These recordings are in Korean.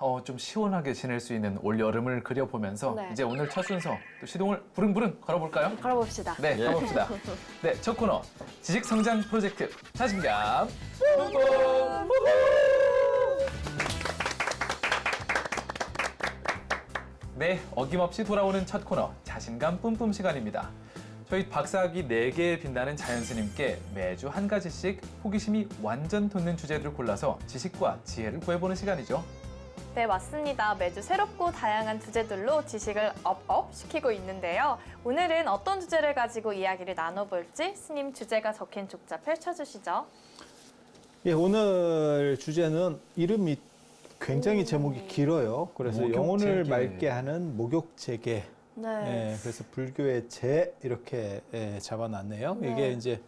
어, 좀 시원하게 지낼 수 있는 올 여름을 그려보면서 네. 이제 오늘 첫 순서 또 시동을 부릉부릉 걸어볼까요? 걸어봅시다. 네, 예. 가봅시다. 네, 첫 코너 지식 성장 프로젝트 자신감 뿜뿜 네, 어김없이 돌아오는 첫 코너 자신감 뿜뿜 시간입니다. 저희 박사학위 4개에 빛나는 자연스님께 매주 한 가지씩 호기심이 완전 돋는 주제들을 골라서 지식과 지혜를 구해보는 시간이죠. 네, 맞습니다. 매주 새롭고 다양한 주제들로 지식을 업업 시키고 있는데요. 오늘은 어떤 주제를 가지고 이야기를 나눠볼지 스님 주제가 적힌 족자 펼쳐주시죠. 예, 오늘 주제는 이름이 굉장히 오. 제목이 길어요. 그래서 목욕 영혼을. 맑게 하는 목욕재계. 네. 예, 그래서 불교의 재 이렇게 예, 잡아놨네요. 네. 이게 이제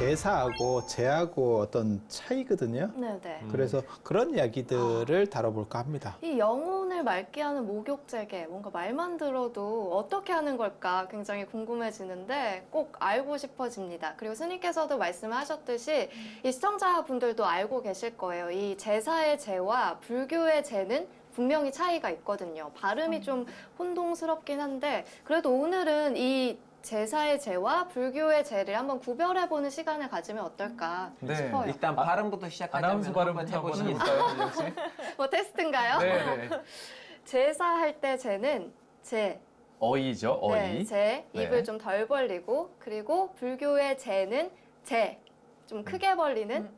제사하고 제하고 어떤 차이거든요. 네, 네. 그래서 그런 이야기들을 다뤄볼까 합니다. 이 영혼을 맑게 하는 목욕제계 뭔가 말만 들어도 어떻게 하는 걸까 굉장히 궁금해지는데 꼭 알고 싶어집니다. 그리고 스님께서도 말씀하셨듯이 이 시청자분들도 알고 계실 거예요. 이 제사의 제와 불교의 제는 분명히 차이가 있거든요. 발음이 좀 혼동스럽긴 한데 그래도 오늘은 이 제사의 제와 불교의 제를 한번 구별해보는 시간을 가지면 어떨까 네. 싶어요. 일단 발음부터 시작하자면 아나운서 발음부터 한번 해보시겠어요? 해볼까요, 민정 씨? 뭐 테스트인가요? 네, 네. 제사할 때 제는 제, 어이죠, 어이. 네, 제 네. 입을 좀덜 벌리고 그리고 불교의 제는 제, 좀 크게 벌리는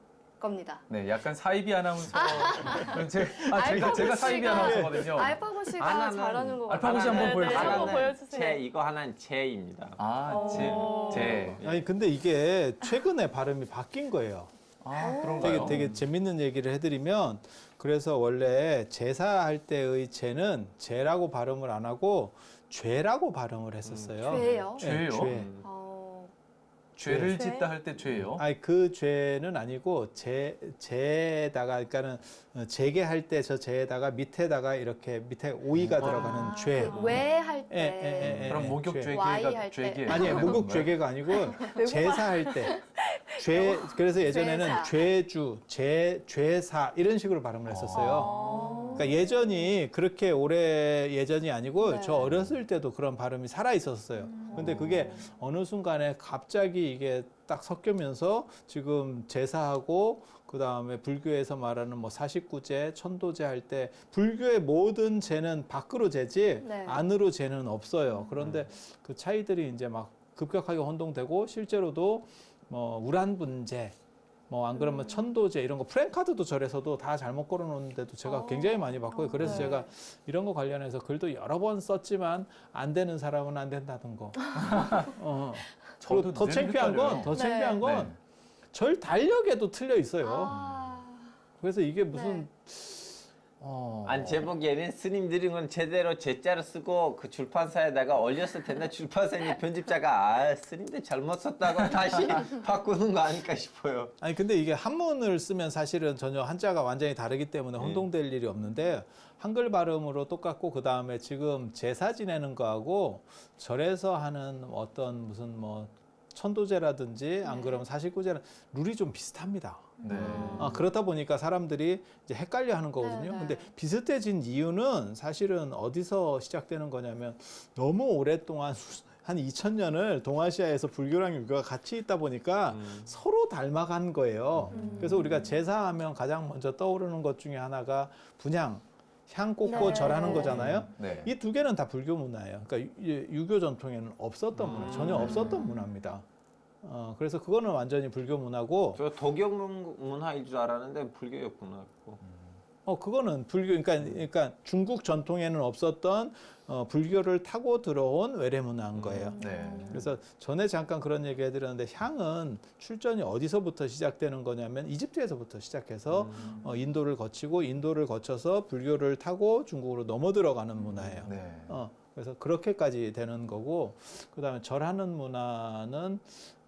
겁니다. 네, 약간 사이비 아나운서. 제, 아, 제가, 알파고 제가 사이비 씨가- 아나운서거든요. 알파고 씨가 하나는 잘하는 것 알파고 같아요. 씨 한번 네, 보여주세요. 네, 한번 하나는 보여주세요. 제 이거 하나는 제입니다. 아, 오. 제, 제. 아니 근데 이게 최근에 발음이 바뀐 거예요. 아, 되게 그런가요? 되게 재밌는 얘기를 해드리면 그래서 원래 제사할 때의 제는 제라고 발음을 안 하고 죄라고 발음을 했었어요. 죄요? 네, 죄요? 죄. 음. 어, 죄를 죄? 짓다 할 때 죄요? 아니 그 죄는 아니고 제 제에다가 그러니까는 어, 재개할 때저 제에다가 밑에다가 이렇게 밑에 오이가 들어가는 아, 죄. 그 외할 예, 예, 예, 때. 예. 그럼 목욕 죄. Y 죄계가 할 때. 죄계. 아니에요 목욕 죄개가 아니고 제사할 때. 죄 그래서 예전에는 죄사. 죄주, 죄 죄사 이런 식으로 발음을 했었어요. 어. 그러니까 예전이 그렇게 오래 예전이 아니고 네. 저 어렸을 때도 그런 발음이 살아 있었어요. 근데 그게 어느 순간에 갑자기 이게 딱 섞이면서 지금 제사하고 그 다음에 불교에서 말하는 뭐 사십구제, 천도제 할 때 불교의 모든 제는 밖으로 제지 네. 안으로 제는 없어요. 그런데 그 차이들이 이제 막 급격하게 혼동되고 실제로도 뭐 우란 분제 뭐 안 그러면 천도제 이런 거 프랭카드도 절에서도 다 잘못 걸어놓는데도 제가 어. 굉장히 많이 봤고요. 그래서 네. 제가 이런 거 관련해서 글도 여러 번 썼지만 안 되는 사람은 안 된다는 거. 어. 저도 그리고 더늘 창피한 건. 더 네. 창피한 건 네. 절 달력에도 틀려 있어요. 아. 그래서 이게 무슨 네. 어. 아니 제 보기에는 스님들이 건 제대로 제자를 쓰고 그 출판사에다가 올렸을 텐데 출판사님 편집자가 아 스님들 잘못 썼다고 다시 바꾸는 거 아닐까 싶어요. 아니 근데 이게 한문을 쓰면 사실은 전혀 한자가 완전히 다르기 때문에 네. 혼동될 일이 없는데 한글 발음으로 똑같고 그 다음에 지금 제사 지내는 거하고 절에서 하는 어떤 무슨 뭐 천도제라든지 안 그러면 사십구제는 룰이 좀 비슷합니다. 네. 아, 그렇다 보니까 사람들이 이제 헷갈려 하는 거거든요. 네, 네. 근데 비슷해진 이유는 사실은 어디서 시작되는 거냐면 너무 오랫동안 한 2000년을 동아시아에서 불교랑 유교가 같이 있다 보니까 음. 서로 닮아간 거예요. 음. 그래서 우리가 제사하면 가장 먼저 떠오르는 것 중에 하나가 분향, 향 꽂고 네. 절하는 거잖아요. 네. 이 두 개는 다 불교 문화예요. 그러니까 유- 유교 전통에는 없었던 문화, 전혀 음. 없었던 문화입니다. 어, 그래서 그거는 완전히 불교 문화고, 저 독일 문- 문화일 줄 알았는데 불교였구나. 그거. 어, 그거는 불교, 그러니까, 그러니까 중국 전통에는 없었던 어, 불교를 타고 들어온 외래 문화인 거예요. 네. 그래서 전에 잠깐 그런 얘기 해드렸는데 향은 출전이 어디서부터 시작되는 거냐면 이집트에서부터 시작해서 음. 어, 인도를 거치고 인도를 거쳐서 불교를 타고 중국으로 넘어 들어가는 문화예요. 네. 어, 그래서 그렇게까지 되는 거고 그다음에 절하는 문화는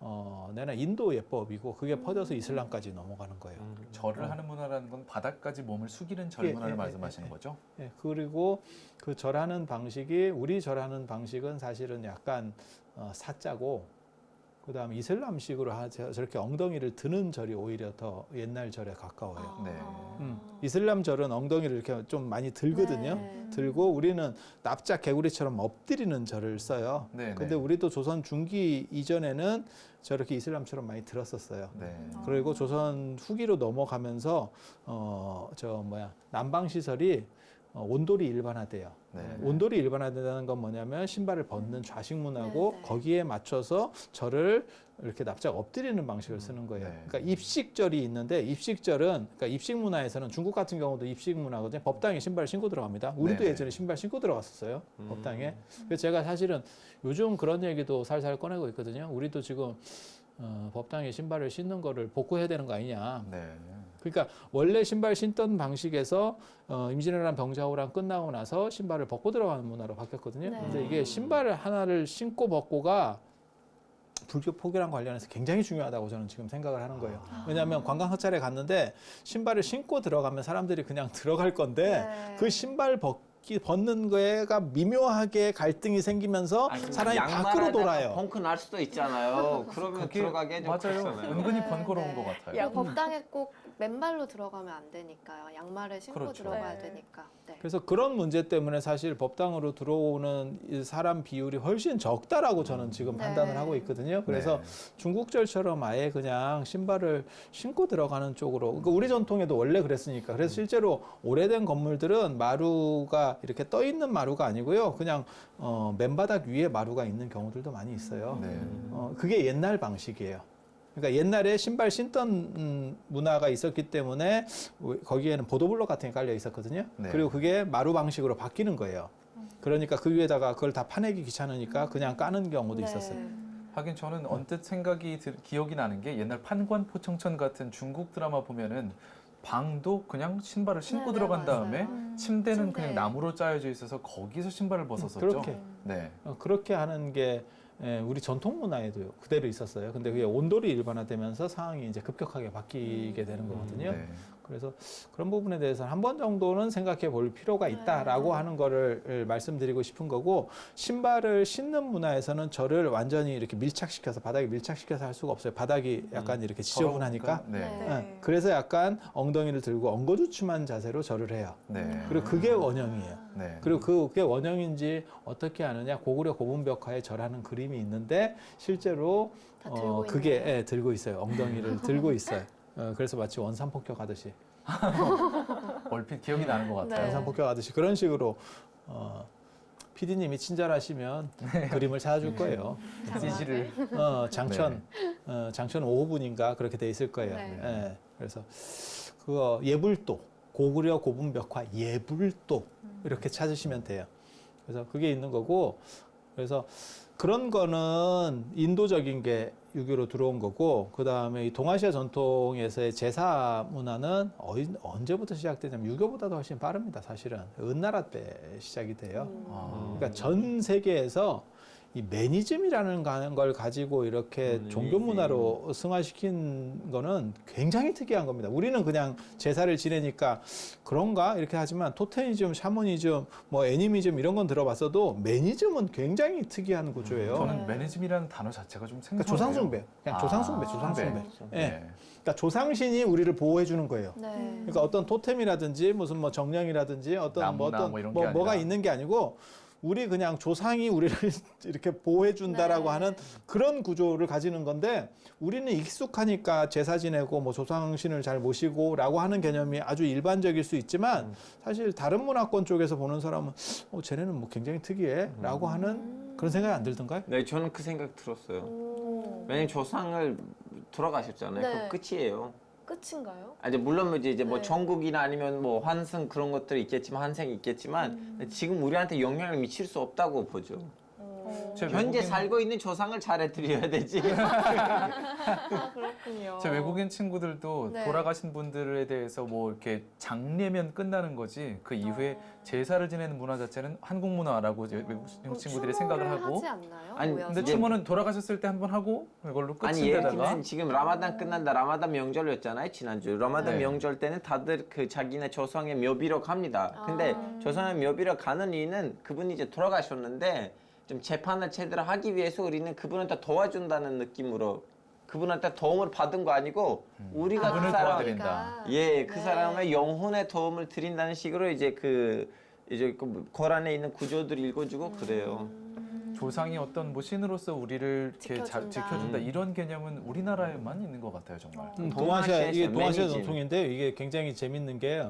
어, 내나 인도 예법이고 그게 퍼져서 이슬람까지 넘어가는 거예요. 음. 절을 하는 문화라는 건 바닥까지 몸을 숙이는 절 예, 문화를 예, 말씀하시는 예, 예. 거죠? 예, 그리고 그 절하는 방식이 우리 절하는 방식은 사실은 약간 어, 사자고 그 다음에 이슬람식으로 하, 저- 저렇게 엉덩이를 드는 절이 오히려 더 옛날 절에 가까워요. 네. 음, 이슬람 절은 엉덩이를 이렇게 좀 많이 들거든요. 네. 들고 우리는 납작 개구리처럼 엎드리는 절을 써요. 네, 근데 네. 우리도 조선 중기 이전에는 저렇게 이슬람처럼 많이 들었었어요. 네. 그리고 조선 후기로 넘어가면서 어 저 뭐야 난방 시설이 어, 온돌이 일반화돼요. 네. 온돌이 일반화된다는 건 뭐냐면 신발을 벗는 좌식 문화고 네, 네. 거기에 맞춰서 절을 이렇게 납작 엎드리는 방식을 쓰는 거예요. 네. 그러니까 입식절이 있는데 입식절은 그러니까 입식 문화에서는 중국 같은 경우도 입식 문화거든요. 법당에 신발 신고 들어갑니다. 우리도 네. 예전에 신발 신고 들어갔었어요. 음. 법당에. 그래서 제가 사실은 요즘 그런 얘기도 살살 꺼내고 있거든요. 우리도 지금 어, 법당에 신발을 신는 거를 복구해야 되는 거 아니냐. 네. 그러니까 원래 신발 신던 방식에서 어, 임진왜란 병자호란 끝나고 나서 신발을 벗고 들어가는 문화로 바뀌었거든요. 네. 근데 이게 신발을 하나를 신고 벗고가 불교 포교랑 관련해서 굉장히 중요하다고 저는 지금 생각을 하는 거예요. 왜냐하면 관광 흑자리에 갔는데 신발을 신고 들어가면 사람들이 그냥 들어갈 건데 네. 그 신발 벗기 벗는 거에가 미묘하게 갈등이 생기면서 아니, 사람이 밖으로 돌아요. 펑크 날 수도 있잖아요. 그러면 들어가게 좀 맞아요. 그렇잖아요. 은근히 네, 번거로운 네. 것 같아요. 야, 법당에 꼭 맨발로 들어가면 안 되니까요. 양말을 신고 그렇죠. 들어가야 네. 되니까. 네. 그래서 그런 문제 때문에 사실 법당으로 들어오는 이 사람 비율이 훨씬 적다라고 저는 지금 네. 판단을 하고 있거든요. 그래서 네. 중국절처럼 아예 그냥 신발을 신고 들어가는 쪽으로 그러니까 우리 전통에도 원래 그랬으니까 그래서 실제로 오래된 건물들은 마루가 이렇게 떠 있는 마루가 아니고요 그냥 어, 맨바닥 위에 마루가 있는 경우들도 많이 있어요 네. 어, 그게 옛날 방식이에요 그러니까 옛날에 신발 신던 음, 문화가 있었기 때문에 거기에는 보도블록 같은 게 깔려 있었거든요 네. 그리고 그게 마루 방식으로 바뀌는 거예요 그러니까 그 위에다가 그걸 다 파내기 귀찮으니까 그냥 까는 경우도 네. 있었어요 하긴 저는 언뜻 생각이 들- 기억이 나는 게 옛날 판관 포청천 같은 중국 드라마 보면은 방도 그냥 신발을 신고 네, 네, 들어간 맞아요. 다음에 음. 침대는 침대. 그냥 나무로 짜여져 있어서 거기서 신발을 벗었었죠. 그렇게 네. 어, 그렇게 하는 게 예, 우리 전통 문화에도 그대로 있었어요. 근데 그게 온돌이 일반화되면서 상황이 이제 급격하게 바뀌게 되는 거거든요. 네. 그래서 그런 부분에 대해서 한번 정도는 생각해 볼 필요가 있다라고 네. 하는 거를 말씀드리고 싶은 거고 신발을 신는 문화에서는 저를 완전히 이렇게 밀착시켜서 바닥에 밀착시켜서 할 수가 없어요. 바닥이 약간 이렇게 지저분하니까. 네. 네. 예, 그래서 약간 엉덩이를 들고 엉거주춤한 자세로 절을 해요. 네. 그리고 그게 원형이에요. 네. 그리고 그- 그게 원형인지 어떻게 하느냐 고구려 고분벽화에 절하는 그림이 있는데 실제로 어, 그게. 예, 들고 있어요 엉덩이를 들고 있어요 어, 그래서 마치 원산 폭격하듯이. 얼핏 기억이 나는 것 같아요. 네. 원산 폭격하듯이 그런 식으로 어, PD님이 친절하시면 그림을 찾아줄 거예요. CG를. 어, 장천. 어, 장천 5호분인가 그렇게 돼 있을 거예요. 네. 예, 그래서 그거 예불도 고구려 고분벽화 예불도 이렇게 찾으시면 돼요. 그래서 그게 있는 거고 그래서 그런 거는 인도적인 게 유교로 들어온 거고 그 다음에 이 동아시아 전통에서의 제사 문화는 어이- 언제부터 시작되냐면 유교보다도 훨씬 빠릅니다. 사실은 은나라 때 시작이 돼요. 음. 아. 그러니까 전 세계에서 이 매니즘이라는 가- 걸 가지고 이렇게 매니즘. 종교 문화로 승화시킨 거는 굉장히 특이한 겁니다. 우리는 그냥 제사를 지내니까 그런가 이렇게 하지만 토테니즘, 샤머니즘, 뭐 애니미즘 이런 건 들어봤어도 매니즘은 굉장히 특이한 구조예요. 저는 네. 매니즘이라는 단어 자체가 좀 생소해요. 그러니까 조상숭배, 그냥 아, 조상숭배, 조상숭배. 숭배. 예. 네. 그러니까 조상신이 우리를 보호해 주는 거예요. 네. 그러니까 어떤 토템이라든지 무슨 뭐 정령이라든지 어떤 뭐 어떤 뭐뭐게 뭐가. 있는 게 아니고 우리 그냥 조상이 우리를 이렇게 보호해 준다라고 네. 하는 그런 구조를 가지는 건데 우리는 익숙하니까 제사 지내고 뭐 조상신을 잘 모시고라고 하는 개념이 아주 일반적일 수 있지만 사실 다른 문화권 쪽에서 보는 사람은 어 쟤네는 뭐 굉장히 특이해라고 하는 그런 생각이 안 들던가요? 네, 저는 그 생각 들었어요. 오. 왜냐면 조상을 돌아가셨잖아요. 네. 그 끝이에요. 끝인가요? 아, 이제 물론 뭐 이제 이제 뭐 네. 전국이나 아니면 뭐 환승 그런 것들이 있겠지만 환생이 있겠지만 음. 지금 우리한테 영향을 미칠 수 없다고 보죠. 어. 제 현재 외국인- 살고 있는 조상을 잘해드려야 되지. 아, 그렇군요. 제 외국인 친구들도 네. 돌아가신 분들에 대해서 뭐 이렇게 장례면 끝나는 거지 그 이후에 어. 제사를 지내는 문화 자체는 한국 문화라고 이제 외국 그럼 친구들이 추모를 생각을 하고 하지 않나요? 아니, 모여서? 근데 이제- 추모는 돌아가셨을 때 한 번 하고 아니 예를 끝인데다가 들면 지금 라마단 끝난다. 라마단 명절이었잖아요 지난주. 라마단 네. 명절 때는 다들 그 자기네 조상의 묘비로 갑니다. 근데 아. 조상의 묘비로 가는 이유는 그분이 이제 돌아가셨는데 좀 재판을 제대로 하기 위해서 우리는 그분한테 도와준다는 느낌으로 그분한테 도움을 받은 거 아니고 우리가 그 그분을 사람 도와드린다. 예, 그 네. 사람의 영혼의 도움을 드린다는 식으로 이제 그 이제 그 고란에 있는 구조들 읽어주고 그래요. 조상이 어떤 뭐 신으로서 우리를 이렇게 자- 지켜준다. 지켜준다 음. 이런 개념은 우리나라에만 있는 것 같아요 정말. 음, 동아시아 이게 동아시아. 전통인데 이게 굉장히 재밌는 게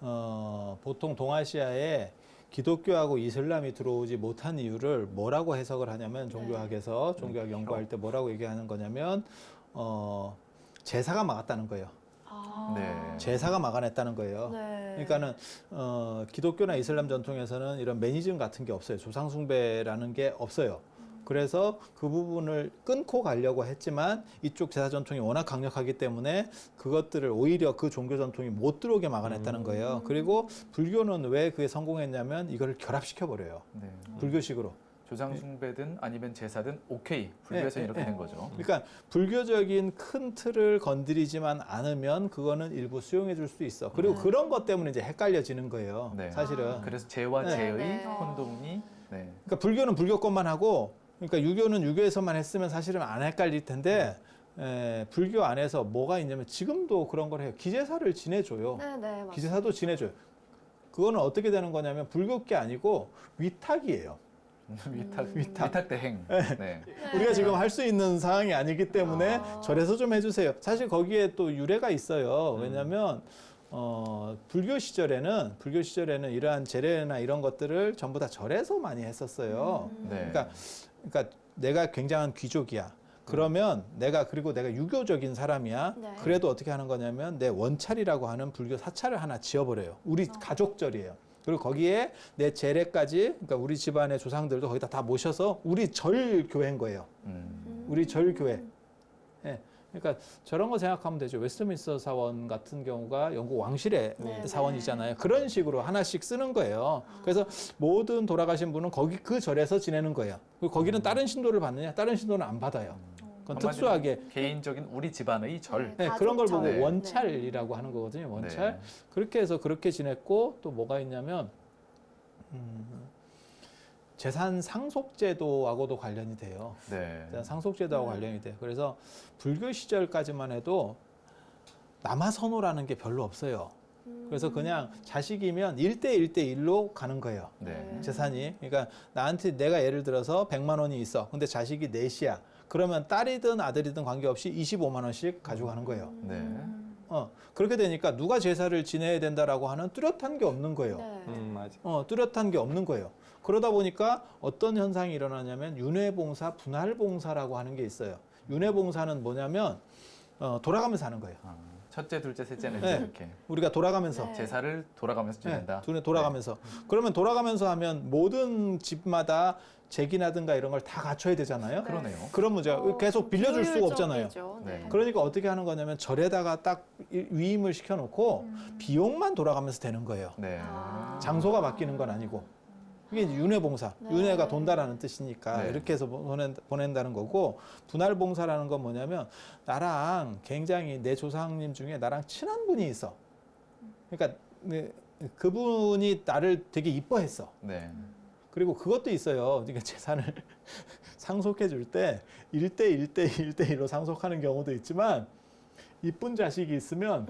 어, 보통 동아시아에 기독교하고 이슬람이 들어오지 못한 이유를 뭐라고 해석을 하냐면 종교학에서 종교학 연구할 때 뭐라고 얘기하는 거냐면 어, 제사가 막았다는 거예요. 아. 네. 제사가 막아냈다는 거예요. 네. 그러니까는 어, 기독교나 이슬람 전통에서는 이런 매니즘 같은 게 없어요. 조상 숭배라는 게 없어요. 그래서 그 부분을 끊고 가려고 했지만 이쪽 제사 전통이 워낙 강력하기 때문에 그것들을 오히려 그 종교 전통이 못 들어오게 막아냈다는 거예요. 그리고 불교는 왜 그게 성공했냐면 이거를 결합시켜 버려요. 네. 불교식으로. 조상 숭배든 아니면 제사든 오케이 불교에서 네, 이렇게 네. 된 거죠. 그러니까 불교적인 큰 틀을 건드리지만 않으면 그거는 일부 수용해 줄 수 있어. 그리고 그런 것 때문에 이제 헷갈려지는 거예요. 네. 사실은. 그래서 제와 네. 제의 네. 혼동이 네. 그러니까 불교는 불교 것만 하고 그러니까 유교는 유교에서만 했으면 사실은 안 헷갈릴 텐데 에, 불교 안에서 뭐가 있냐면 지금도 그런 걸 해요. 기제사를 지내줘요. 네, 네, 맞습니다. 기제사도 지내줘요. 그거는 어떻게 되는 거냐면 불교계 아니고 위탁이에요. 위탁 음. 위탁 위탁 대행. 네. 우리가 지금 할 수 있는 상황이 아니기 때문에 아. 절에서 좀 해주세요. 사실 거기에 또 유래가 음. 있어요. 왜냐하면 어, 불교 시절에는 불교 시절에는 이러한 제례나 이런 것들을 전부 다 절에서 많이 했었어요. 음. 네. 그러니까 그러니까 내가 굉장한 귀족이야. 그러면 내가 그리고 내가 유교적인 사람이야. 네. 그래도 어떻게 하는 거냐면 내 원찰이라고 하는 불교 사찰을 하나 지어버려요. 우리 어. 가족절이에요. 그리고 거기에 내 제례까지 그러니까 우리 집안의 조상들도 거기다 다 모셔서 우리 절 교회인 거예요. 음. 우리 절 교회. 예. 그러니까 저런 거 생각하면 되죠. 웨스트민스터 사원 같은 경우가 영국 왕실의 네, 사원이잖아요. 그런 식으로 하나씩 쓰는 거예요. 그래서 모든 돌아가신 분은 거기 그 절에서 지내는 거예요. 그리고 거기는 다른 신도를 받느냐? 다른 신도는 안 받아요. 그건 한마디로 특수하게 개인적인 우리 집안의 절. 네. 네, 그런 걸 보고 가족절. 원찰이라고 하는 거거든요. 원찰. 네. 그렇게 해서 그렇게 지냈고 또 뭐가 있냐면 음, 재산 상속제도하고도 관련이 돼요. 네. 재산 상속제도하고 네. 관련이 돼요. 그래서 불교 시절까지만 해도 남아선호라는 게 별로 없어요. 음. 그래서 그냥 자식이면 일대일대일로 가는 거예요. 네. 재산이. 그러니까 나한테 내가 예를 들어서 100만 원이 있어. 근데 자식이 넷이야. 그러면 딸이든 아들이든 관계없이 25만 원씩 가져가는 거예요. 네. 어, 그렇게 되니까 누가 제사를 지내야 된다라고 하는 뚜렷한 게 없는 거예요. 네. 음, 맞아. 어, 뚜렷한 게 없는 거예요. 그러다 보니까 어떤 현상이 일어나냐면 윤회봉사, 분할봉사라고 하는 게 있어요. 윤회봉사는 뭐냐면 어, 돌아가면서 하는 거예요. 아, 첫째, 둘째, 셋째는 네. 이렇게 우리가 돌아가면서 네. 제사를 돌아가면서 지낸다. 네, 돌아가면서. 그러면 돌아가면서 하면 모든 집마다 잭이나든가 이런 걸 다 갖춰야 되잖아요. 네. 그러네요. 그런 문제가 어, 계속 빌려줄 수가 없잖아요. 네. 네. 그러니까 어떻게 하는 거냐면 절에다가 딱 이- 위임을 시켜놓고 음. 비용만 돌아가면서 되는 거예요. 네. 아. 장소가 바뀌는 건 아니고 이게 이제 윤회봉사, 네. 윤회가 돈다라는 뜻이니까 네. 이렇게 해서 보낸, 보낸 다는 거고 분할봉사라는 건 뭐냐면 나랑 굉장히 내 조상님 중에 나랑 친한 분이 있어. 그러니까 네, 그분이 나를 되게 이뻐했어. 네. 그리고 그것도 있어요. 그러니까 재산을 상속해 줄때 1대 1대 1대 1로 상속하는 경우도 있지만 이쁜 자식이 있으면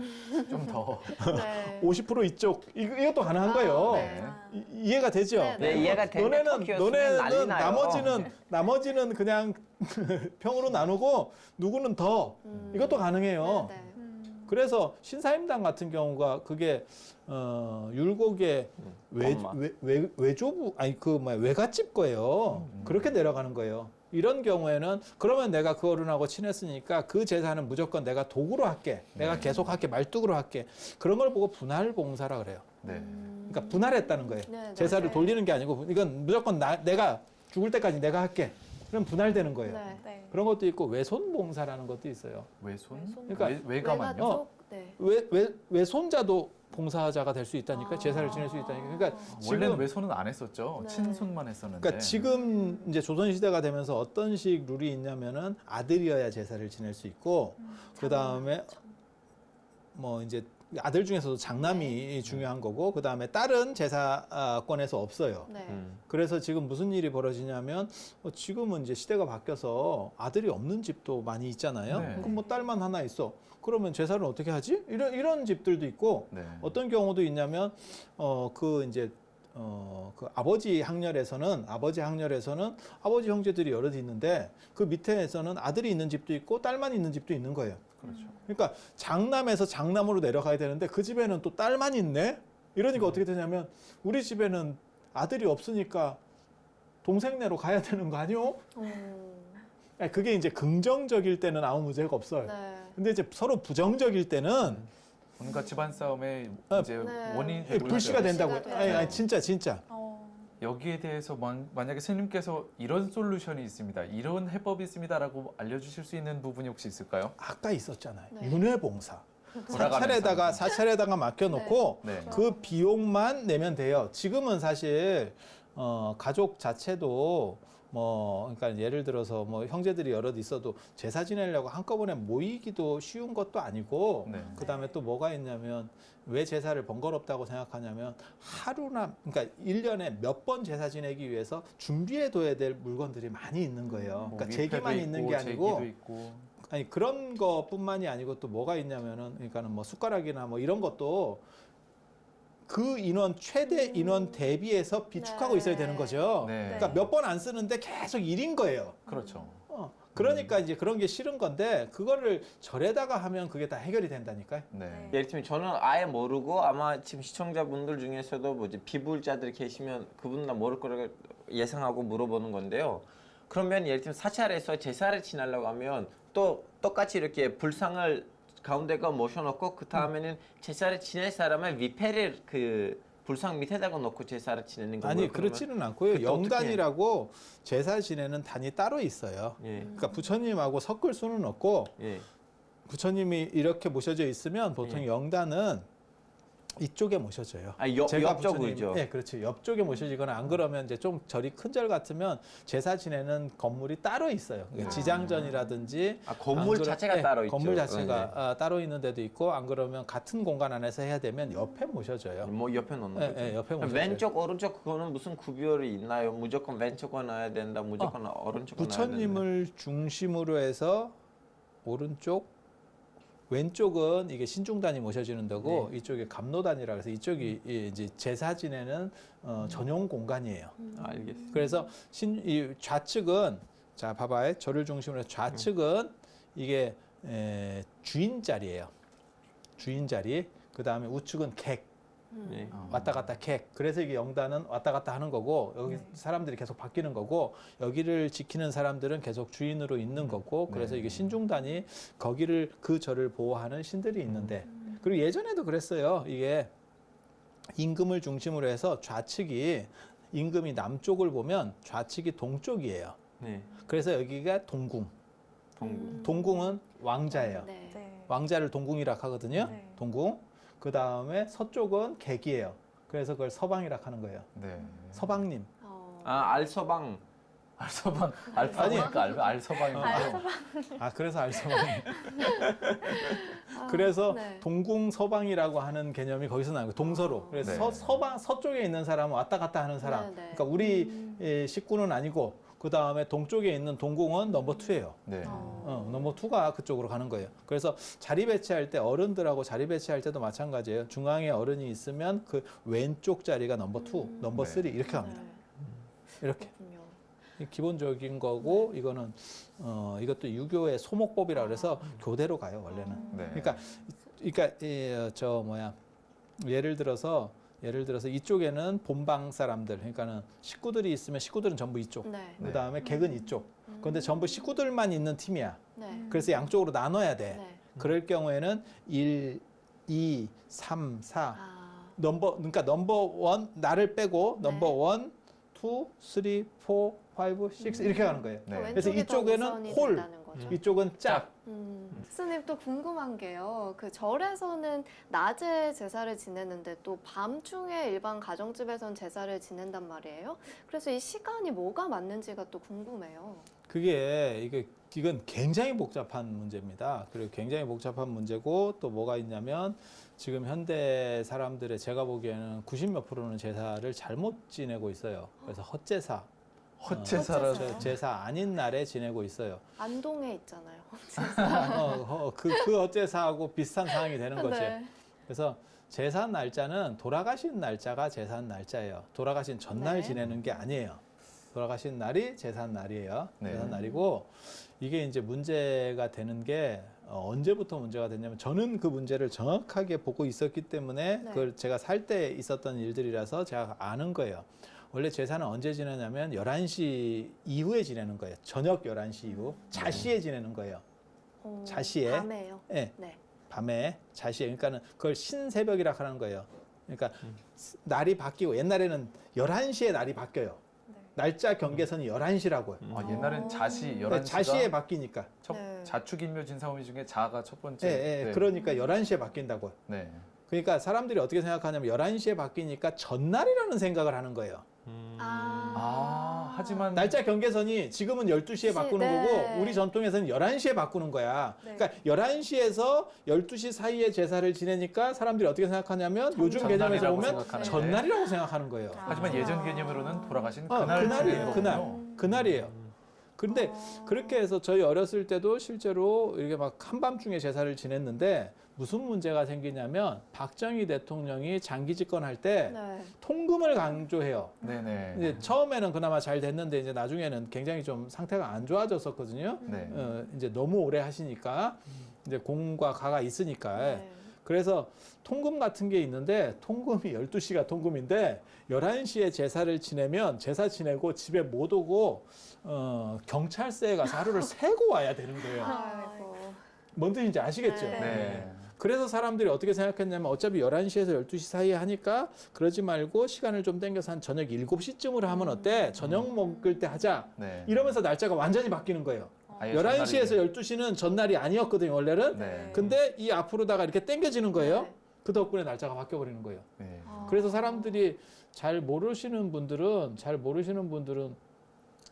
좀 더. 네. 50% 이쪽 이- 이것도 가능한 아, 거예요. 네. 이- 이해가 되죠? 네, 네, 이해가 되는데 너네는 터키였으면 난리 너네는 나요. 나머지는 나머지는 그냥 평으로 나누고 누구는 더 음. 이것도 가능해요. 네, 네. 그래서 신사임당 같은 경우가 그게 어 율곡의 외, 엄마. 외, 외, 외조부 아니 그 뭐야 외갓집 거예요. 음. 그렇게 내려가는 거예요. 이런 경우에는 그러면 내가 그 어른하고 친했으니까 그 재산은 무조건 내가 도구로 할게. 내가 네. 계속 할게. 말뚝으로 할게. 그런 걸 보고 분할 봉사라 그래요. 네. 그러니까 분할했다는 거예요. 네, 네. 제사를 네. 돌리는 게 아니고 이건 무조건 나, 내가 죽을 때까지 내가 할게. 그럼 분할되는 거예요. 네. 네. 그런 것도 있고 외손 봉사라는 것도 있어요. 외손? 외손. 그러니까 외, 외가만요? 외가족? 네. 외, 외, 외손자도 봉사자가 될 수 있다니까 아. 제사를 지낼 수 있다니까. 그러니까 원래는 지금 외손은 안 했었죠. 네. 친손만 했었는데. 그러니까 지금 이제 조선 시대가 되면서 어떤 식 룰이 있냐면은 아들이어야 제사를 지낼 수 있고 그 다음에 뭐 이제 아들 중에서도 장남이 중요한 거고 그 다음에 딸은 제사권에서 없어요. 네. 음. 그래서 지금 무슨 일이 벌어지냐면 어, 지금은 이제 시대가 바뀌어서 아들이 없는 집도 많이 있잖아요. 네. 그럼 뭐 딸만 하나 있어. 그러면 제사를 어떻게 하지? 이런 이런 집들도 있고 네. 어떤 경우도 있냐면 어 그 이제 어 그 아버지 학렬에서는 아버지 학렬에서는 아버지 형제들이 여럿 있는데 그 밑에서는 아들이 있는 집도 있고 딸만 있는 집도 있는 거예요. 그렇죠. 그러니까 장남에서 장남으로 내려가야 되는데 그 집에는 또 딸만 있네. 이러니까 어떻게 되냐면 우리 집에는 아들이 없으니까 동생네로 가야 되는 거 아니요? 음, 아니, 그게 이제 긍정적일 때는 아무 문제가 없어요. 네. 근데 이제 서로 부정적일 때는 온갖 집안 싸움의 아, 이제 네. 원인이 예, 불씨가. 된다고. 불씨가 아니, 아니 돼요. 진짜 진짜. 어. 여기에 대해서 만, 만약에 스님께서 이런 솔루션이 있습니다. 이런 해법이 있습니다라고 알려주실 수 있는 부분이 혹시 있을까요? 아까 있었잖아요. 네. 윤회봉사. 돌아가면서. 사찰에다가 사찰에다가 맡겨놓고 네. 그 비용만 내면 돼요. 지금은 사실 어, 가족 자체도 뭐 그러니까 예를 들어서 뭐 형제들이 여럿 있어도 제사 지내려고 한꺼번에 모이기도 쉬운 것도 아니고 네. 그다음에 또 뭐가 있냐면 왜 제사를 번거롭다고 생각하냐면 하루나 그러니까 일년에 몇 번 제사 지내기 위해서 준비해 둬야 될 물건들이 많이 있는 거예요. 뭐 그러니까 위패도 제기만 있는 있고, 게 아니고 있고. 아니 그런 것뿐만이 아니고 또 뭐가 있냐면은 그러니까는 뭐 숟가락이나 뭐 이런 것도 그 인원 최대 인원 대비해서 비축하고 네. 있어야 되는 거죠. 네. 그러니까 몇 번 안 쓰는데 계속 일인 거예요. 그렇죠. 어, 그러니까 이제 그런 게 싫은 건데 그거를 절에다가 하면 그게 다 해결이 된다니까요. 네. 예를 들면 저는 아예 모르고 아마 지금 시청자분들 중에서도 뭐지 비불자들 계시면 그분들 모를 거라고 예상하고 물어보는 건데요. 그러면 예를 들면 사찰에서 제사를 지내려고 하면 또 똑같이 이렇게 불상을 가운데가 모셔놓고 그 다음에는 제사를 지낼 사람의 위패를 그 불상 밑에다가 놓고 제사를 지내는 거고요. 아니 그렇지는 않고요. 영단이라고 제사 지내는 단이 따로 있어요. 예, 그러니까 부처님하고 섞을 수는 없고 예. 부처님이 이렇게 모셔져 있으면 보통 예. 영단은 이쪽에 모셔져요. 아, 옆, 제가 옆쪽이죠. 부처님- 예, 그렇죠. 옆쪽에 모셔지거나 안 그러면 이제 좀 절이 큰 절 같으면 제사 지내는 건물이 따로 있어요. 그러니까 아. 지장전이라든지 아, 건물 안 그러- 자체가 예, 따로 있죠. 건물 자체가 네. 아, 따로 있는 데도 있고 안 그러면 같은 공간 안에서 해야 되면 옆에 모셔져요. 뭐 옆에 놓는 예, 거죠. 예, 옆에 모셔져요. 왼쪽 오른쪽 그거는 무슨 구별이 있나요? 무조건 왼쪽에 놔야 된다. 무조건 오른쪽에 놔야 된다. 부처님을 중심으로 해서 오른쪽 왼쪽은 이게 신중단이 모셔지는 데고 네. 이쪽에 감로단이라 그래서 이쪽이 이 이제 제사 지내는 어, 전용 공간이에요. 아, 알겠습니다. 그래서 신, 이 좌측은 자 봐봐요. 저를 중심으로 해서 좌측은 이게 에, 주인 자리예요. 주인 자리. 그 다음에 우측은 객. 음. 예. 어. 왔다 갔다 객. 그래서 이게 영단은 왔다 갔다 하는 거고 여기 사람들이 계속 바뀌는 거고 여기를 지키는 사람들은 계속 주인으로 있는 거고 그래서 네. 이게 신중단이 거기를 그 절을 보호하는 신들이 있는데 그리고 예전에도 그랬어요. 이게 임금을 중심으로 해서 좌측이 임금이 남쪽을 보면 좌측이 동쪽이에요. 네. 그래서 여기가 동궁. 동구. 동궁은 왕자예요. 네. 네. 왕자를 동궁이라 하거든요. 네. 동궁. 그 다음에 서쪽은 객이에요. 그래서 그걸 서방이라 하는 거예요. 네. 서방님. 어. 아, 알서방. 알서방 알파니까 알, 알서방이군요. 아 그래서 알서방이. 아, 그래서 네. 동궁 서방이라고 하는 개념이 거기서 나는 거예요. 동서로. 그래서 네. 서, 서방 서쪽에 있는 사람은 왔다 갔다 하는 사람. 네, 네. 그러니까 우리 예, 식구는 아니고 그 다음에 동쪽에 있는 동궁은 넘버 투예요. 네. 어. 어, 넘버 투가 그쪽으로 가는 거예요. 그래서 자리 배치할 때 어른들하고 자리 배치할 때도 마찬가지예요. 중앙에 어른이 있으면 그 왼쪽 자리가 넘버 투, 음. 넘버 네. 쓰리 이렇게 갑니다. 네. 이렇게. 그렇군요. 이 기본적인 거고 이거는 어 이것도 유교의 소목법이라 그래서 교대로 가요 원래는. 네. 그러니까 그러니까 이, 저 뭐야 예를 들어서 예를 들어서 이쪽에는 본방 사람들 그러니까는 식구들이 있으면 식구들은 전부 이쪽. 네. 네. 그다음에 객은 이쪽. 음. 그런데 전부 식구들만 있는 팀이야. 네. 그래서 양쪽으로 나눠야 돼. 네. 그럴 경우에는 1, 2, 3, 4 아. 넘버 그러니까 넘버 원 나를 빼고 네. 넘버 원, 투, 쓰리, 포, 파이브, 식스 이렇게 가는 거예요. 네. 그래서 왼쪽이 더 이쪽에는 홀, 된다는 거죠. 이쪽은 짝. 음. 스님 또 궁금한 게요. 그 절에서는 낮에 제사를 지내는데 또 밤중에 일반 가정집에선 제사를 지낸단 말이에요. 그래서 이 시간이 뭐가 맞는지가 또 궁금해요. 그게 이게 이건 굉장히 복잡한 문제입니다. 그리고 굉장히 복잡한 문제고 또 뭐가 있냐면 지금 현대 사람들의 제가 보기에는 90 몇 프로는 제사를 잘못 지내고 있어요. 그래서 헛제사, 헛제사라. 헛제사. 저- 제사 아닌 날에 지내고 있어요. 안동에 있잖아요. 어, 어, 그, 그 헛제사하고 비슷한 상황이 되는 거죠. 네. 그래서 제사 날짜는 돌아가신 날짜가 제사 날짜예요. 돌아가신 전날 네. 지내는 게 아니에요. 돌아가신 날이 제사 날이에요. 네. 제사 날이고 이게 이제 문제가 되는 게 어, 언제부터 문제가 됐냐면 저는 그 문제를 정확하게 보고 있었기 때문에 네. 그걸 제가 살 때 있었던 일들이라서 제가 아는 거예요. 원래 제사는 언제 지내냐면 11시 이후에 지내는 거예요. 저녁 11시 이후. 자시에 지내는 거예요. 어, 자시에? 밤에요. 예. 네. 밤에 자시에 그러니까는 그걸 신새벽이라 하는 거예요. 그러니까 날이 바뀌고 옛날에는 11시에 날이 바뀌어요. 네. 날짜 경계선이 11시라고요. 아, 옛날엔 자시 어. 11시가 자시에 바뀌니까. 첫 네. 자축인묘 진사오미 중에 자가 첫 번째. 예, 예. 네. 그러니까 11시에 바뀐다고요. 네. 그러니까 사람들이 어떻게 생각하냐면 11시에 바뀌니까 전날이라는 생각을 하는 거예요. 아. 아, 하지만 날짜 경계선이 지금은 12시에 시, 바꾸는 네. 거고 우리 전통에서는 11시에 바꾸는 거야. 네. 그러니까 11시에서 12시 사이에 제사를 지내니까 사람들이 어떻게 생각하냐면 요즘 개념에서 전날이라고 보면 생각하는데. 전날이라고 생각하는 거예요. 하지만 아. 예전 개념으로는 돌아가신 어, 그날 그날이에요. 지내는 그날. 거군요. 그날이에요. 근데 어. 그렇게 해서 저희 어렸을 때도 실제로 이렇게 막 한밤중에 제사를 지냈는데 무슨 문제가 생기냐면 박정희 대통령이 장기 집권할 때 네. 통금을 강조해요. 네네. 이제 처음에는 그나마 잘 됐는데 이제 나중에는 굉장히 좀 상태가 안 좋아졌었거든요. 네. 어, 이제 너무 오래 하시니까 이제 공과 가가 있으니까 네. 그래서 통금 같은 게 있는데 통금이 12시가 통금인데 11시에 제사를 지내면 제사 지내고 집에 못 오고 어, 경찰서에 가서 하루를 새고 와야 되는 거예요. 아이고. 뭔 뜻인지 아시겠죠? 네. 네. 그래서 사람들이 어떻게 생각했냐면 어차피 11시에서 12시 사이에 하니까 그러지 말고 시간을 좀 당겨서 한 저녁 7시쯤으로 하면 어때? 저녁 먹을 때 하자. 네. 이러면서 날짜가 완전히 바뀌는 거예요. 아예 11시에서 전날이네. 12시는 전날이 아니었거든요, 원래는. 네. 근데 이 앞으로다가 이렇게 당겨지는 거예요. 네. 그 덕분에 날짜가 바뀌어 버리는 거예요. 네. 아. 그래서 사람들이 잘 모르시는 분들은 잘 모르시는 분들은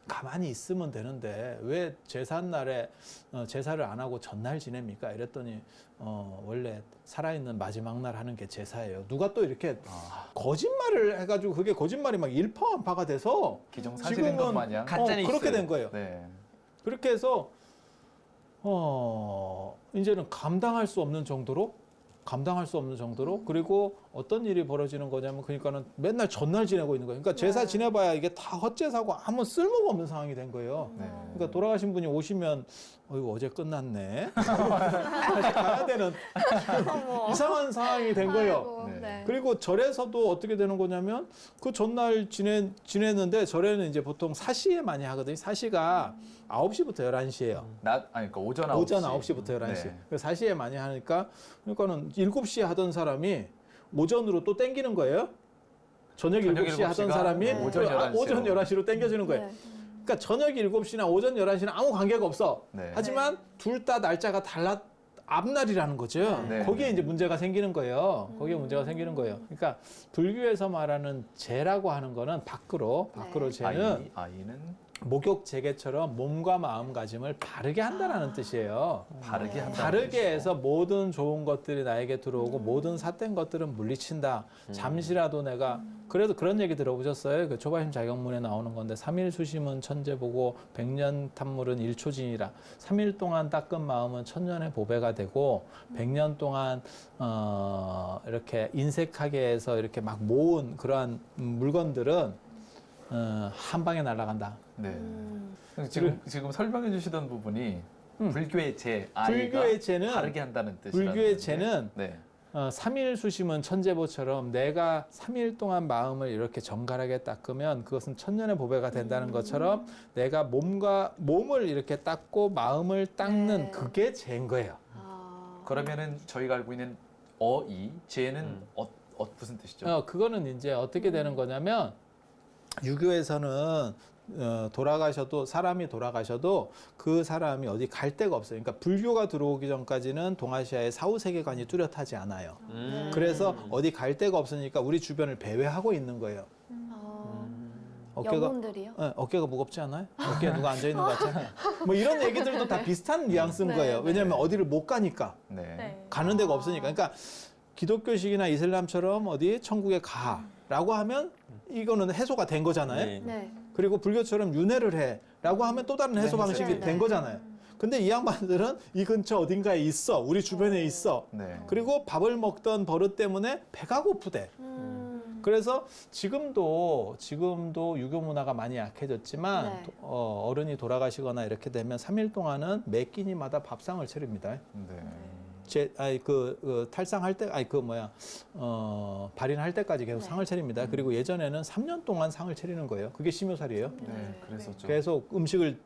가만히 있으면 되는데 왜 제삿날에 어, 제사를 안 하고 전날 지냅니까? 이랬더니 어, 원래 살아있는 마지막 날 하는 게 제사예요. 누가 또 이렇게 아, 거짓말을 해가지고 그게 거짓말이 막 일파만파가 돼서 기정사실인 것 지금은 마냥. 가- 어, 그렇게. 된 거예요. 네. 그렇게 해서 어 이제는 감당할 수 없는 정도로 감당할 수 없는 정도로 그리고 어떤 일이 벌어지는 거냐면 그러니까는 맨날 전날 지내고 있는 거예요. 그러니까 제사 네. 지내봐야 이게 다 헛제사고 아무 쓸모가 없는 상황이 된 거예요. 네. 그러니까 돌아가신 분이 오시면 어이구 어제 끝났네 다시 가야 되는. 이상한 상황이 된 거예요. 아이고, 네. 네. 그리고 절에서도 어떻게 되는 거냐면 그 전날 지내, 지냈는데 절에는 이제 보통 사시에 많이 하거든요. 사시가 9시부터 11시예요. 낮 아니 그러니까 오전 9시. 오전 9시부터 11시. 네. 그래서 4시에 많이 하니까 그러니까는 7시에 하던 사람이 오전으로 또 땡기는 거예요. 저녁, 저녁 7시에 하던 7시 가 사람이 네. 오전 또 아, 11시 로. 오전 11시로 땡겨지는 거예요. 네. 그러니까 저녁 7시나 오전 11시는 아무 관계가 없어. 네. 하지만 둘 다 날짜가 달라 앞날이라는 거죠. 네. 거기에 이제 문제가 생기는 거예요. 거기에 문제가 생기는 거예요. 그러니까 불교에서 말하는 재라고 하는 거는 밖으로 밖으로 네. 재는 아이, 아이 는 목욕 재개처럼 몸과 마음가짐을 바르게 한다라는 뜻이에요. 바르게 네. 한다. 다르게 해서 모든 좋은 것들이 나에게 들어오고 음. 모든 삿된 것들은 물리친다. 잠시라도 내가 그래도 그런 얘기 들어보셨어요? 그 초바심 자격문에 나오는 건데 삼일 수심은 천재 보고 백년 탐물은 일초진이라. 삼일 동안 닦은 마음은 천년의 보배가 되고 백년 동안 어 이렇게 인색하게 해서 이렇게 막 모은 그러한 물건들은 어, 한 방에 날아간다. 네. 음. 지금 지금 설명해 주시던 부분이 음. 불교의 재 아이가 불교의 재는 바르게 한다는 뜻이 불교의 재는 네. 어, 삼일 수심은 천재보처럼 내가 삼일 동안 마음을 이렇게 정갈하게 닦으면 그것은 천년의 보배가 된다는 음. 것처럼 내가 몸과 몸을 이렇게 닦고 마음을 닦는 네. 그게 죄인 거예요. 아. 그러면은 저희가 알고 있는 어이 재는 음. 어, 어 무슨 뜻이죠? 어, 그거는 이제 어떻게 되는 거냐면 유교에서는 어, 돌아가셔도 사람이 돌아가셔도 그 사람이 어디 갈 데가 없어요. 그러니까 불교가 들어오기 전까지는 동아시아의 사후 세계관이 뚜렷하지 않아요. 음. 그래서 어디 갈 데가 없으니까 우리 주변을 배회하고 있는 거예요. 아. 어, 어깨가 영혼들이요? 예, 어깨가 무겁지 않아요? 어깨에 누가 앉아 있는 것 같잖아요. 뭐 이런 얘기들도 다 비슷한 뉘앙스인 네, 거예요. 네. 왜냐하면 어디를 못 가니까 네. 가는 데가 없으니까. 그러니까 기독교식이나 이슬람처럼 어디 천국에 가라고 하면 이거는 해소가 된 거잖아요. 네. 네. 그리고 불교처럼 윤회를 해라고 하면 또 다른 해소 네, 방식이 네, 된 네. 거잖아요. 근데 이 양반들은 이 근처 어딘가에 있어. 우리 주변에 있어. 네. 그리고 밥을 먹던 버릇 때문에 배가 고프대. 음. 그래서 지금도 지금도 유교 문화가 많이 약해졌지만 네. 도- 어, 어른이 돌아가시거나 이렇게 되면 3일 동안은 매 끼니마다 밥상을 차립니다. 네. 제 아이 그, 그 탈상할 때 아니 그 뭐야 어 발인할 때까지 계속 네. 상을 차립니다. 그리고 예전에는 3년 동안 상을 차리는 거예요. 그게 심효살이에요. 네, 그랬었죠. 계속 음식을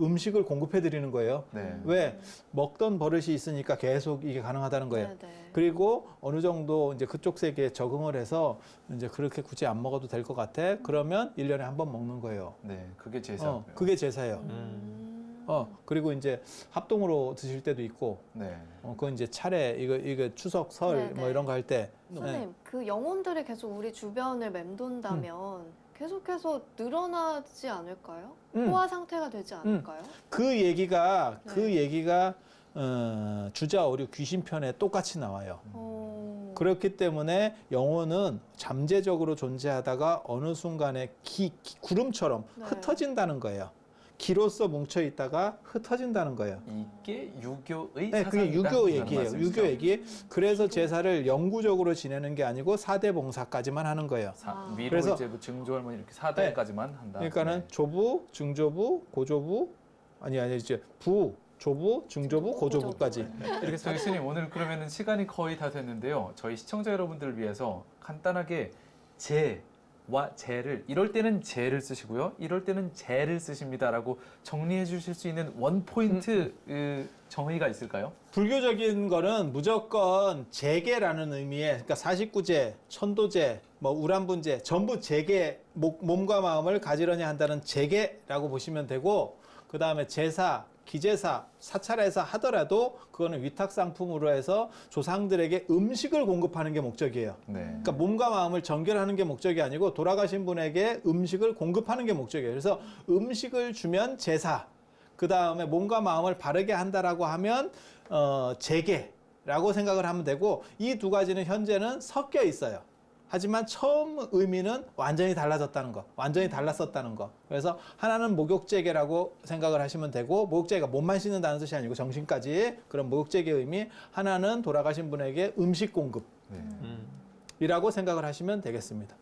음식을 공급해 드리는 거예요. 네. 왜 먹던 버릇이 있으니까 계속 이게 가능하다는 거예요. 네, 네. 그리고 어느 정도 이제 그쪽 세계에 적응을 해서 이제 그렇게 굳이 안 먹어도 될 것 같아. 그러면 일년에 한 번 먹는 거예요. 네, 그게 제사. 어, 그게 제사예요. 음. 어, 그리고 이제 합동으로 드실 때도 있고, 네. 어, 그건 이제 차례, 이거, 이거 추석, 설, 네, 뭐 네. 이런 거 할 때. 선생님, 그 영혼들이 계속 우리 주변을 맴돈다면 계속해서 늘어나지 않을까요? 음. 포화 상태가 되지 않을까요? 그 얘기가, 그 네. 얘기가, 어, 주자 오류 귀신 편에 똑같이 나와요. 어... 그렇기 때문에 영혼은 잠재적으로 존재하다가 어느 순간에 기, 기- 구름처럼 네. 흩어진다는 거예요. 기로서 뭉쳐 있다가 흩어진다는 거예요. 이게 유교의 네, 그게 사상이다. 유교 얘기예요. 유교 얘기. 그래서 제사를 영구적으로 지내는 게 아니고 사대 봉사까지만 하는 거예요. 사, 아. 위로 그래서- 이제 뭐 증조할머니 이렇게 사대까지만 한다. 그러니까는 네. 조부, 중조부, 고조부 아니 아니 이제 부, 조부, 중조부, 고조부까지 이렇게 저희 스님 오늘 그러면은 시간이 거의 다 됐는데요. 저희 시청자 여러분들을 위해서 간단하게 제 와 제를 이럴 때는 제를 쓰시고요. 이럴 때는 제를 쓰십니다라고 정리해 주실 수 있는 원 포인트 그 정의가 있을까요? 불교적인 거는 무조건 재계라는 의미의 그러니까 사십구제, 천도제, 뭐 우란분제 전부 재계 목- 몸과 마음을 가지려냐 한다는 재계라고 보시면 되고 그 다음에 제사, 기제사, 사찰에서 하더라도 그거는 위탁 상품으로 해서 조상들에게 음식을 공급하는 게 목적이에요. 네. 그러니까 몸과 마음을 정결하는 게 목적이 아니고 돌아가신 분에게 음식을 공급하는 게 목적이에요. 그래서 음식을 주면 제사, 그 다음에 몸과 마음을 바르게 한다라고 하면 어, 재계라고 생각을 하면 되고 이 두 가지는 현재는 섞여 있어요. 하지만 처음 의미는 완전히 달라졌다는 거, 완전히 달랐었다는 거. 그래서 하나는 목욕재계라고 생각을 하시면 되고, 목욕재가 몸만 씻는다는 뜻이 아니고 정신까지 그런 목욕재계 의미. 하나는 돌아가신 분에게 음식 공급. 네. 음. 이라고 생각을 하시면 되겠습니다.